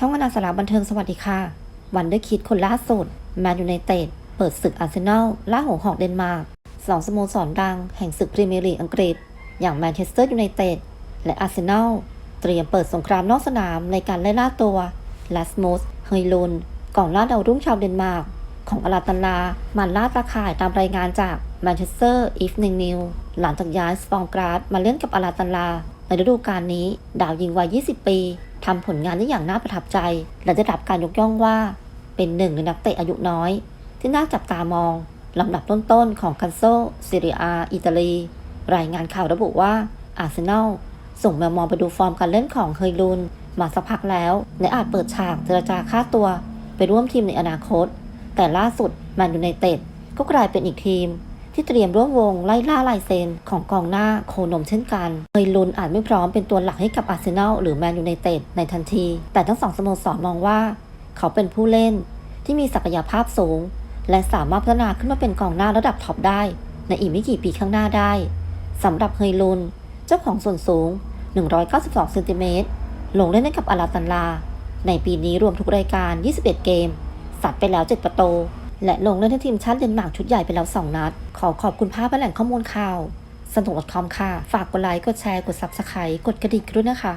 ช่องอนาสาระบันเทิงสวัสดีค่ะ วันเดอร์คิดคนล่าสุดแมนยูไนเต็ดเปิดศึกอาร์เซนอลล่าหงส์หอกเดนมาร์กสองสโมสรดังแห่งศึกพรีเมียร์ลีกอังกฤษ อย่างแมนเชสเตอร์ยูไนเต็ดและอาร์เซนอลเตรียมเปิดสงครามนอกสนามในการไล่ล่าตัวลาสมสเฮยลุนกองล่าดาวรุ่งชาวเดนมาร์กของอลาตันลามันล่าตาข่ายตามรายงานจากแมนเชสเตอร์อีฟนิงนิวหลังจากย้ายสปองกราดมาเล่นกับอลาตันลา ในฤดูกาลนี้ ดาวยิงวัย 20 ปีทำผลงานได้อย่างน่าประทับใจ และได้รับการยกย่องว่า เป็นหนึ่งในนักเตะอายุน้อย ที่น่าจับตามองลำดับต้นๆของคันโซซีเรียอาอิตาลี รายงานข่าวระบุว่าอาร์เซนอลส่งแมวมองไปดูฟอร์มการเล่นของเฮยลุน มาสักพักแล้ว และอาจเปิดฉากเจรจาค่าตัว ไปร่วมทีมในอนาคต แต่ล่าสุดแมนยูไนเต็ดก็กลายเป็นอีกทีม ที่เตรียมร่วมวงไล่ล่าลายเซ็นของกองหน้าโคนมเช่นกันเฮยลุนอาจไม่พร้อมเป็นตัวหลักให้กับอาร์เซนอลหรือแมนยูไนเต็ดในทันที แต่ทั้งสองสโมสรมองว่า เขาเป็นผู้เล่นที่มีศักยภาพสูง และสามารถพัฒนาขึ้นมาเป็นกองหน้าระดับท็อปได้ ในอีกไม่กี่ปีข้างหน้าได้สำหรับเฮยลุน เจ้าของส่วนสูง 192เซนติเมตรลงเล่นให้กับอาราตันลา ในปีนี้รวมทุกรายการ 21 เกม สัดไปแล้ว 7 ประตู และลงเล่นให้ทีมชาติเดนมาร์กชุดใหญ่ไปแล้ว 2 นัด ขอขอบคุณภาพและแหล่งข้อมูลข่าว สนุก .com ค่ะ ฝากกดไลค์ กดแชร์ กด Subscribe กดกระดิ่งด้วยนะคะ